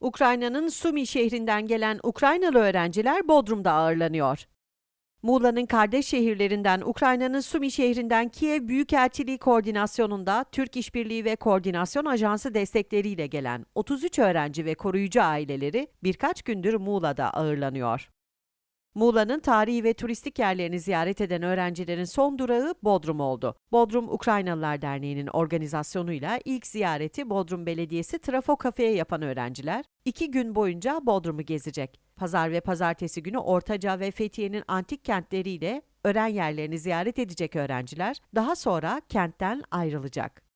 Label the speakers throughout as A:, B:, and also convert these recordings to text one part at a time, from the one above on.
A: Ukrayna'nın Sumi şehrinden gelen Ukraynalı öğrenciler Bodrum'da ağırlanıyor. Muğla'nın kardeş şehirlerinden Ukrayna'nın Sumi şehrinden Kiev Büyükelçiliği koordinasyonunda Türk İşbirliği ve Koordinasyon Ajansı destekleriyle gelen 33 öğrenci ve koruyucu aileleri birkaç gündür Muğla'da ağırlanıyor. Muğla'nın tarihi ve turistik yerlerini ziyaret eden öğrencilerin son durağı Bodrum oldu. Bodrum Ukraynalılar Derneği'nin organizasyonuyla ilk ziyareti Bodrum Belediyesi Trafo Kafe'ye yapan öğrenciler, iki gün boyunca Bodrum'u gezecek. Pazar ve pazartesi günü Ortaca ve Fethiye'nin antik kentleriyle öğren yerlerini ziyaret edecek öğrenciler, daha sonra kentten ayrılacak.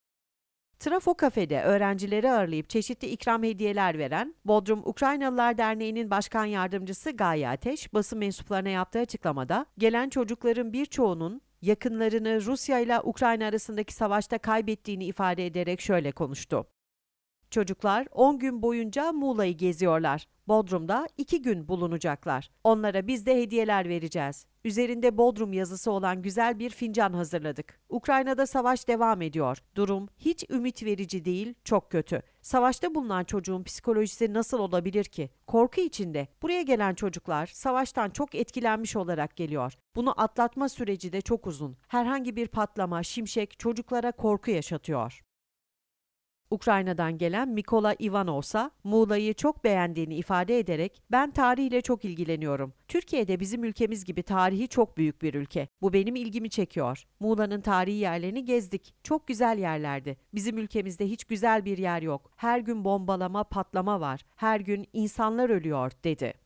A: Trafo Kafe'de öğrencileri ağırlayıp çeşitli ikram hediyeler veren Bodrum Ukraynalılar Derneği'nin başkan yardımcısı Gaye Ateş, basın mensuplarına yaptığı açıklamada, gelen çocukların birçoğunun yakınlarını Rusya ile Ukrayna arasındaki savaşta kaybettiğini ifade ederek şöyle konuştu. Çocuklar 10 gün boyunca Muğla'yı geziyorlar. Bodrum'da 2 gün bulunacaklar. Onlara biz de hediyeler vereceğiz. Üzerinde Bodrum yazısı olan güzel bir fincan hazırladık. Ukrayna'da savaş devam ediyor. Durum hiç ümit verici değil, çok kötü. Savaşta bulunan çocuğun psikolojisi nasıl olabilir ki? Korku içinde. Buraya gelen çocuklar savaştan çok etkilenmiş olarak geliyor. Bunu atlatma süreci de çok uzun. Herhangi bir patlama, şimşek çocuklara korku yaşatıyor. Ukrayna'dan gelen Mikola Ivanovsa, Muğla'yı çok beğendiğini ifade ederek ben tarihle çok ilgileniyorum. Türkiye'de bizim ülkemiz gibi tarihi çok büyük bir ülke. Bu benim ilgimi çekiyor. Muğla'nın tarihi yerlerini gezdik. Çok güzel yerlerdi. Bizim ülkemizde hiç güzel bir yer yok. Her gün bombalama, patlama var. Her gün insanlar ölüyor, dedi.